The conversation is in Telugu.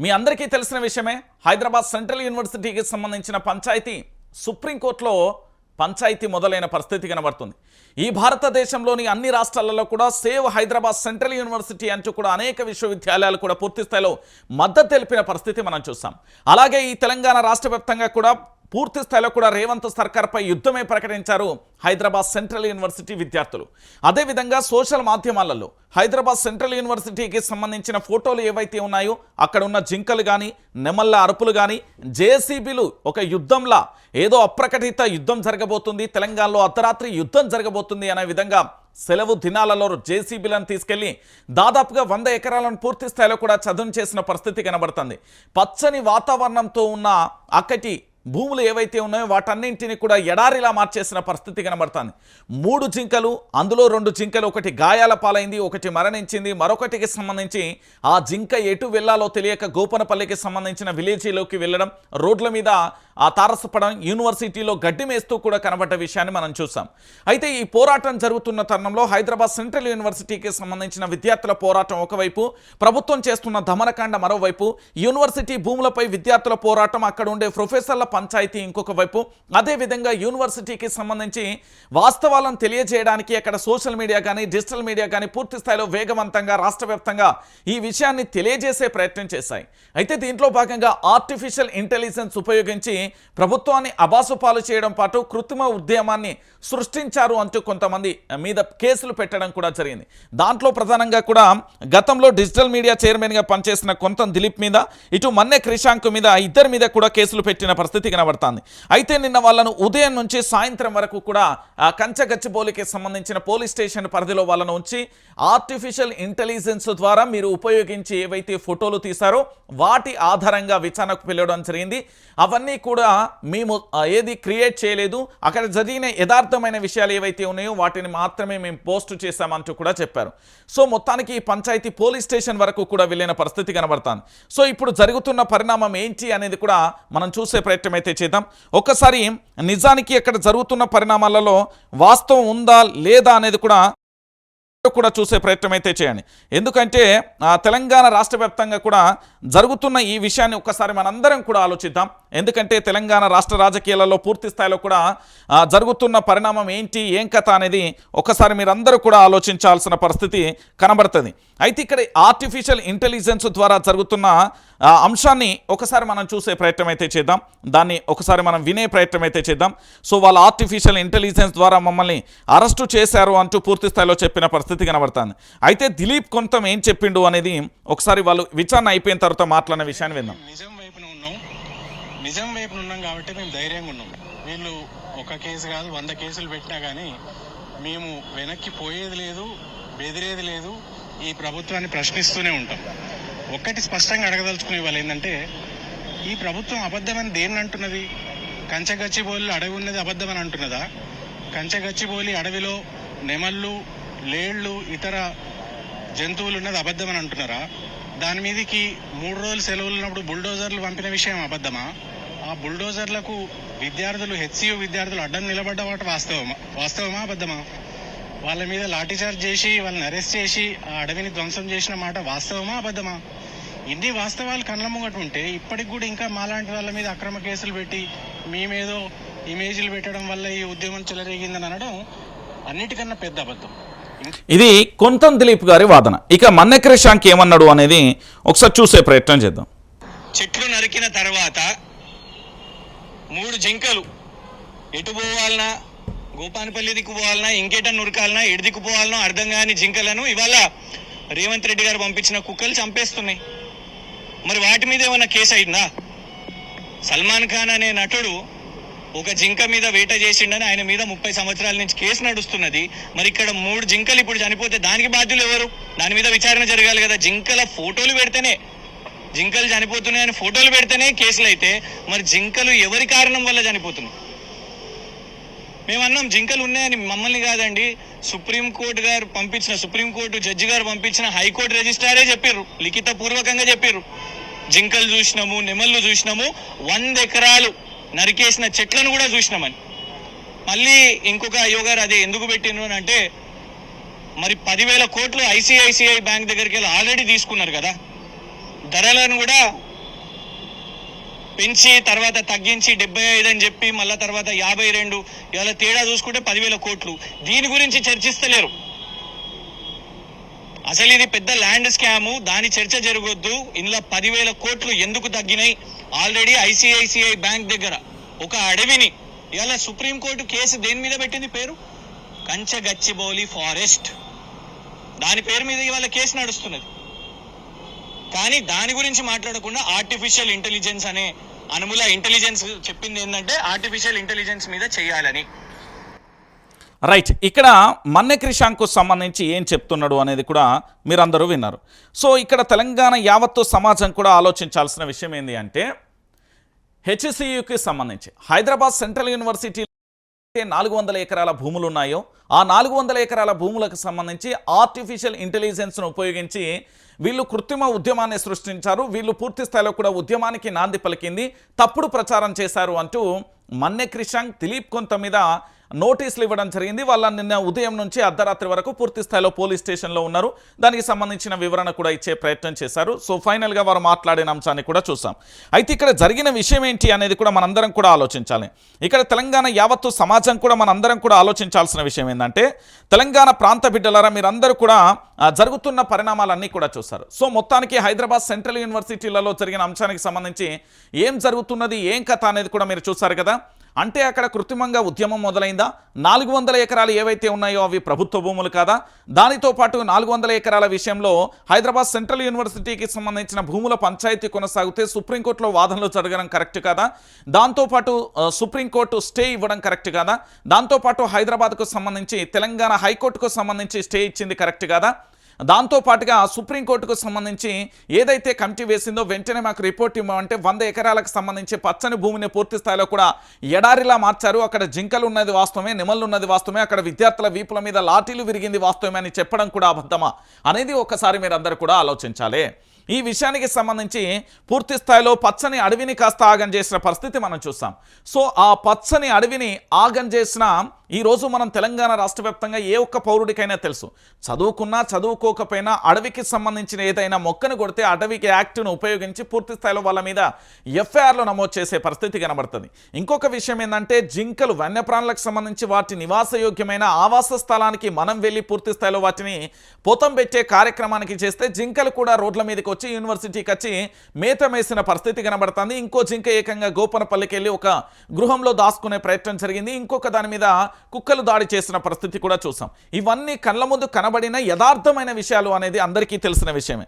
మీ అందరికీ తెలిసిన విషయమే హైదరాబాద్ సెంట్రల్ యూనివర్సిటీకి సంబంధించిన పంచాయతీ సుప్రీంకోర్టులో పంచాయతీ మొదలైన పరిస్థితి కనబడుతుంది. ఈ భారతదేశంలోని అన్ని రాష్ట్రాలలో కూడా సేవ్ హైదరాబాద్ సెంట్రల్ యూనివర్సిటీ అంటూ కూడా అనేక విశ్వవిద్యాలయాలు కూడా పూర్తి స్థాయిలో మద్దతు తెలిపిన పరిస్థితి మనం చూసాం. అలాగే ఈ తెలంగాణ రాష్ట్ర కూడా పూర్తి స్థాయిలో కూడా రేవంత్ సర్కార్పై యుద్ధమే ప్రకటించారు హైదరాబాద్ సెంట్రల్ యూనివర్సిటీ విద్యార్థులు. అదేవిధంగా సోషల్ మాధ్యమాలలో హైదరాబాద్ సెంట్రల్ యూనివర్సిటీకి సంబంధించిన ఫోటోలు ఏవైతే ఉన్నాయో అక్కడ ఉన్న జింకలు కానీ నెమళ్ళ అరుపులు కానీ జేసీబీలు ఒక యుద్ధంలా ఏదో అప్రకటిత యుద్ధం జరగబోతుంది తెలంగాణలో అర్ధరాత్రి యుద్ధం జరగబోతుంది అనే విధంగా సెలవు దినాలలో జేసీబీలను తీసుకెళ్ళి దాదాపుగా వంద ఎకరాలను పూర్తి స్థాయిలో కూడా చదును చేసిన పరిస్థితి కనబడుతుంది. పచ్చని వాతావరణంతో ఉన్న అక్కటి భూములు ఏవైతే ఉన్నాయో వాటన్నింటినీ కూడా ఎడారిలా మార్చేసిన పరిస్థితి కనబడుతుంది. మూడు జింకలు అందులో రెండు జింకలు ఒకటి గాయాల పాలైంది ఒకటి మరణించింది మరొకటికి సంబంధించి ఆ జింక ఎటు వెళ్ళాలో తెలియక గోపనపల్లికి సంబంధించిన విలేజీలోకి వెళ్ళడం రోడ్ల మీద ఆ తారసపడం యూనివర్సిటీలో గడ్డి మేస్తూ కూడా కనబడ్డ విషయాన్ని మనం చూసాం. అయితే ఈ పోరాటం జరుగుతున్న తరుణంలో హైదరాబాద్ సెంట్రల్ యూనివర్సిటీకి సంబంధించిన విద్యార్థుల పోరాటం ఒకవైపు ప్రభుత్వం చేస్తున్న దమనకాండ మరోవైపు యూనివర్సిటీ భూములపై విద్యార్థుల పోరాటం అక్కడ ఉండే ప్రొఫెసర్ల పంచాయతీ ఇంకొక వైపు. అదేవిధంగా యూనివర్సిటీకి సంబంధించి వాస్తవాలను తెలియజేయడానికి అక్కడ సోషల్ మీడియా కానీ డిజిటల్ మీడియా కానీ పూర్తి స్థాయిలో వేగవంతంగా రాష్ట్ర వ్యాప్తంగా ఈ విషయాన్ని తెలియజేసే ప్రయత్నం చేశాయి. అయితే దీంట్లో భాగంగా ఆర్టిఫిషియల్ ఇంటెలిజెన్స్ ఉపయోగించి ప్రభుత్వాన్ని అబాసుపాలు చేయడం పాటు కృత్రిమ ఉద్యమాన్ని సృష్టించారు అంటూ కొంతమంది మీద కేసులు పెట్టడం కూడా జరిగింది. దాంట్లో ప్రధానంగా కూడా గతంలో డిజిటల్ మీడియా చైర్మన్గా పనిచేసిన కొంత దిలీప్ మీద ఇటు మన్నె క్రిషాంక్ మీద ఇద్దరి మీద కూడా కేసులు పెట్టిన పరిస్థితి కనబడుతుంది. అయితే నిన్న వాళ్ళను ఉదయం నుంచి సాయంత్రం వరకు కూడా ఆ కంచగచ్చిబౌలికి సంబంధించిన పోలీస్ స్టేషన్ పరిధిలో వాళ్ళను ఉంచి ఆర్టిఫిషియల్ ఇంటెలిజెన్స్ ద్వారా మీరు ఉపయోగించి ఏవైతే ఫోటోలు తీశారో వాటి ఆధారంగా విచారణకు పిలవడం జరిగింది. అవన్నీ కూడా మేము ఏది క్రియేట్ చేయలేదు. అక్కడ జరిగిన యథార్థమైన విషయాలు ఏవైతే ఉన్నాయో వాటిని మాత్రమే మేము పోస్ట్ చేశామంటూ కూడా చెప్పారు. సో మొత్తానికి ఈ పంచాయతీ పోలీస్ స్టేషన్ వరకు కూడా వెళ్ళిన పరిస్థితి కనబడుతుంది. సో ఇప్పుడు జరుగుతున్న పరిణామం ఏంటి అనేది కూడా మనం చూసే ప్రయత్నం అయితే చేద్దాం. ఒక్కసారి నిజానికి అక్కడ జరుగుతున్న పరిణామాలలో వాస్తవం ఉందా లేదా అనేది కూడా కూడా చూసే ప్రయత్నం అయితే చేయండి. ఎందుకంటే తెలంగాణ రాష్ట్ర వ్యాప్తంగా కూడా జరుగుతున్న ఈ విషయాన్ని ఒక్కసారి మనందరం కూడా ఆలోచిద్దాం. ఎందుకంటే తెలంగాణ రాష్ట్ర రాజకీయాలలో పూర్తి స్థాయిలో కూడా జరుగుతున్న పరిణామం ఏంటి ఏం కథ అనేది ఒకసారి మీరందరూ కూడా ఆలోచించాల్సిన పరిస్థితి కనబడుతుంది. అయితే ఇక్కడ ఆర్టిఫిషియల్ ఇంటెలిజెన్స్ ద్వారా జరుగుతున్న అంశాన్ని ఒకసారి మనం చూసే ప్రయత్నం అయితే చేద్దాం. దాన్ని ఒకసారి మనం వినే ప్రయత్నం అయితే చేద్దాం. సో వాళ్ళ ఆర్టిఫిషియల్ ఇంటెలిజెన్స్ ద్వారా మమ్మల్ని అరెస్టు చేశారు అంటూ పూర్తి స్థాయిలో చెప్పిన పరిస్థితి కనబడుతుంది. అయితే దిలీప్ కొంత ఏం చెప్పిండు అనేది ఒకసారి వాళ్ళు విచారణ అయిపోయిన తర్వాత మాట్లాడిన విషయాన్ని విందాం. నిజం వైపున ఉన్నాం. నిజం వైపున ఉన్నాం కాబట్టి మేము ధైర్యంగా ఉన్నాం. వీళ్ళు ఒక కేసు కాదు వంద కేసులు పెట్టినా కానీ మేము వెనక్కి పోయేది లేదు బెదిరేది లేదు ఈ ప్రభుత్వాన్ని ప్రశ్నిస్తూనే ఉంటాం. ఒక్కటి స్పష్టంగా అడగదలుచుకునే వాళ్ళు ఏంటంటే ఈ ప్రభుత్వం అబద్ధమని దేన్ని అంటున్నది? కంచగచ్చిబోలి అడవి ఉన్నది అబద్ధమని అంటున్నదా? కంచగచ్చిబోలి అడవిలో నెమళ్ళు లేళ్ళు ఇతర జంతువులు ఉన్నది అబద్ధమని అంటున్నారా? దాని మీదకి మూడు రోజులు సెలవులు ఉన్నప్పుడు బుల్డోజర్లు పంపిన విషయం అబద్ధమా? ఆ బుల్డోజర్లకు విద్యార్థులు హెచ్సియు విద్యార్థులు అడ్డం నిలబడ్డ వాటి వాస్తవమా? వాస్తవమా అబద్ధమా? వాళ్ళ మీద లాఠీచార్జ్ చేసి వాళ్ళని అరెస్ట్ చేసి ఆ అడవిని ధ్వంసం చేసిన మాట వాస్తవమా అబద్ధమా? ఇన్ని వాస్తవాలు కళ్ళ ముంగట ఉంటే ఇప్పటికి కూడా ఇంకా మాలాంటి వాళ్ళ మీద అక్రమ కేసులు పెట్టి మేమేదో ఇమేజ్లు పెట్టడం వల్ల ఈ ఉద్యమం చెలరేగిందని అనడం అన్నిటికన్నా పెద్ద అబద్ధం. ఇది కొంతం దిలీప్ గారి వాదన. ఇక మన్నెక్రేషాంక్ ఏమన్నాడు అనేది ఒకసారి చూసే ప్రయత్నం చేద్దాం. చెట్లు నరికిన తర్వాత మూడు జింకలు. ఎటు పోవాలనా? గోపానపల్లి దిక్కు పోవాలనా? ఇంకేటన్నా ఉరకాలనా? ఎటు దిక్కు పోవాలనో అర్థం కాని జింకలను ఇవాళ రేవంత్ రెడ్డి గారు పంపించిన కుక్కలు చంపేస్తున్నాయి. మరి వాటి మీద ఏమైనా కేసు అయిందా? సల్మాన్ ఖాన్ అనే నటుడు ఒక జింక మీద వేట చేసిండని ఆయన మీద ముప్పై సంవత్సరాల నుంచి కేసు నడుస్తున్నది. మరి ఇక్కడ మూడు జింకలు ఇప్పుడు చనిపోతే దానికి బాధ్యులు ఎవరు? దాని మీద విచారణ జరగాలి కదా. జింకల ఫోటోలు పెడితేనే జింకలు చనిపోతున్నాయని ఫోటోలు పెడితేనే కేసులు అయితే మరి జింకలు ఎవరి కారణం వల్ల చనిపోతున్నాయి? మేము అన్నాం జింకలు ఉన్నాయని మమ్మల్ని కాదండి. సుప్రీంకోర్టు గారు పంపించిన సుప్రీంకోర్టు జడ్జి గారు పంపించిన హైకోర్టు రిజిస్ట్రారే చెప్పారు లిఖిత పూర్వకంగా చెప్పారు జింకలు చూసినాము నెమళ్ళు చూసినాము వంద ఎకరాలు నరికేసిన చెట్లను కూడా చూసినామని. మళ్ళీ ఇంకొక అయ్యో గారు అదే ఎందుకు పెట్టిండ్రు అని అంటే మరి పదివేల కోట్లు ఐసిఐసిఐ బ్యాంక్ దగ్గరికి వెళ్ళి ఆల్రెడీ తీసుకున్నారు కదా. ధరలను కూడా పెంచి తర్వాత తగ్గించి డెబ్బై ఐదు అని చెప్పి మళ్ళా తర్వాత యాభై రెండు ఇవాళ తేడా చూసుకుంటే పదివేల కోట్లు. దీని గురించి చర్చిస్తలేరు. అసలు ఇది పెద్ద ల్యాండ్ స్కాము దాని చర్చ జరగొద్దు. ఇందులో పదివేల కోట్లు ఎందుకు తగ్గినాయి? ఆల్రెడీ ఐసిఐసిఐ బ్యాంక్ దగ్గర ఒక అడవిని ఇవాళ సుప్రీంకోర్టు కేసు దేని మీద పెట్టింది పేరు? కంచగచ్చిబౌలి ఫారెస్ట్. దాని పేరు మీద ఇవాళ కేసు నడుస్తున్నది. కానీ దాని గురించి మాట్లాడకుండా ఆర్టిఫిషియల్ ఇంటెలిజెన్స్ అనే అనుముల ఇంటెలిజెన్స్ చెప్పింది ఏంటంటే ఆర్టిఫిషియల్ ఇంటెలిజెన్స్ మీద చేయాలని. రైట్ ఇక్కడ మన్నె క్రిషాంకు సంబంధించి ఏం చెప్తున్నాడు అనేది కూడా మీరందరూ విన్నారు. సో ఇక్కడ తెలంగాణ యావత్తు సమాజం కూడా ఆలోచించాల్సిన విషయం ఏంటి అంటే హెచ్సియుకి సంబంధించి హైదరాబాద్ సెంట్రల్ యూనివర్సిటీ నాలుగు వందల ఎకరాల భూములు ఉన్నాయో ఆ నాలుగు వందల ఎకరాల భూములకు సంబంధించి ఆర్టిఫిషియల్ ఇంటెలిజెన్స్ను ఉపయోగించి వీళ్ళు కృత్రిమ ఉద్యమాన్ని సృష్టించారు. వీళ్ళు పూర్తి స్థాయిలో కూడా ఉద్యమానికి నాంది పలికింది. తప్పుడు ప్రచారం చేశారు అంటూ మన్నె క్రిషాంక్ దిలీప్ కొంత మీద నోటీసులు ఇవ్వడం జరిగింది. వాళ్ళ నిన్న ఉదయం నుంచి అర్ధరాత్రి వరకు పూర్తి స్థాయిలో పోలీస్ స్టేషన్లో ఉన్నారు. దానికి సంబంధించిన వివరణ కూడా ఇచ్చే ప్రయత్నం చేశారు. సో ఫైనల్గా వారు మాట్లాడిన అంశాన్ని కూడా చూసాం అయితే ఇక్కడ జరిగిన విషయం ఏంటి అనేది కూడా మనందరం కూడా ఆలోచించాలి. ఇక్కడ తెలంగాణ యావత్తు సమాజం కూడా మనందరం కూడా ఆలోచించాల్సిన విషయం ఏంటంటే తెలంగాణ ప్రాంత బిడ్డలారా మీరందరూ కూడా జరుగుతున్న పరిణామాలన్నీ కూడా చూస్తారు సో మొత్తానికి హైదరాబాద్ సెంట్రల్ యూనివర్సిటీలలో జరిగిన అంశానికి సంబంధించి ఏం జరుగుతున్నది ఏం కథ అనేది కూడా మీరు చూసారు కదా. అంటే అక్కడ కృత్రిమంగా ఉద్యమం మొదలైందా? నాలుగు వందల ఎకరాలు ఏవైతే ఉన్నాయో అవి ప్రభుత్వ భూములు కాదా? దానితో పాటు నాలుగు వందల ఎకరాల విషయంలో హైదరాబాద్ సెంట్రల్ యూనివర్సిటీకి సంబంధించిన భూముల పంచాయతీ కొనసాగితే సుప్రీంకోర్టులో వాదనలు జరగడం కరెక్ట్ కాదా? దాంతోపాటు సుప్రీంకోర్టు స్టే ఇవ్వడం కరెక్ట్ కాదా? దాంతోపాటు హైదరాబాద్కు సంబంధించి తెలంగాణ హైకోర్టుకు సంబంధించి స్టే ఇచ్చింది కరెక్ట్ కాదా? దాంతో పాటుగా సుప్రీంకోర్టుకు సంబంధించి ఏదైతే కమిటీ వేసిందో వెంటనే మాకు రిపోర్ట్ ఇవ్వమంటే వంద ఎకరాలకు సంబంధించి పచ్చని భూమిని పూర్తి స్థాయిలో కూడా ఎడారిలా మార్చారు. అక్కడ జింకలు ఉన్నది వాస్తవమే నిమలు ఉన్నది వాస్తవమే అక్కడ విద్యార్థుల వీపుల మీద లాఠీలు విరిగింది వాస్తవమే అని చెప్పడం కూడా అబద్ధమా అనేది ఒకసారి మీరు కూడా ఆలోచించాలి. ఈ విషయానికి సంబంధించి పూర్తి స్థాయిలో పచ్చని అడవిని కాస్త ఆగం చేసిన పరిస్థితి మనం చూస్తాం సో ఆ పచ్చని అడవిని ఆగం చేసిన ఈ రోజు మనం తెలంగాణ రాష్ట్ర వ్యాప్తంగా ఏ ఒక్క పౌరుడికైనా తెలుసు. చదువుకున్నా చదువుకోకపోయినా అడవికి సంబంధించిన ఏదైనా మొక్కను కొడితే అడవికి యాక్ట్ను ఉపయోగించి పూర్తి స్థాయిలో వాళ్ళ మీద ఎఫ్ఐఆర్లు నమోదు చేసే పరిస్థితి కనబడుతుంది. ఇంకొక విషయం ఏంటంటే జింకలు వన్యప్రాణులకు సంబంధించి వాటి నివాసయోగ్యమైన ఆవాస స్థలానికి మనం వెళ్ళి పూర్తి స్థాయిలో వాటిని పోతం పెట్టే కార్యక్రమానికి చేస్తే జింకలు కూడా రోడ్ల మీదకి వచ్చి యూనివర్సిటీకి వచ్చి మేతమేసిన పరిస్థితి కనబడుతుంది. ఇంకో జింక ఏకంగా గోపనపల్లికి వెళ్ళి ఒక గృహంలో దాచుకునే ప్రయత్నం జరిగింది. ఇంకొక దాని మీద కుక్కలు దాడి చేసిన పరిస్థితి కూడా చూసాం. ఇవన్నీ కళ్ళ ముందు కనబడిన యథార్థమైన విషయాలు అనేది అందరికీ తెలిసిన విషయమే.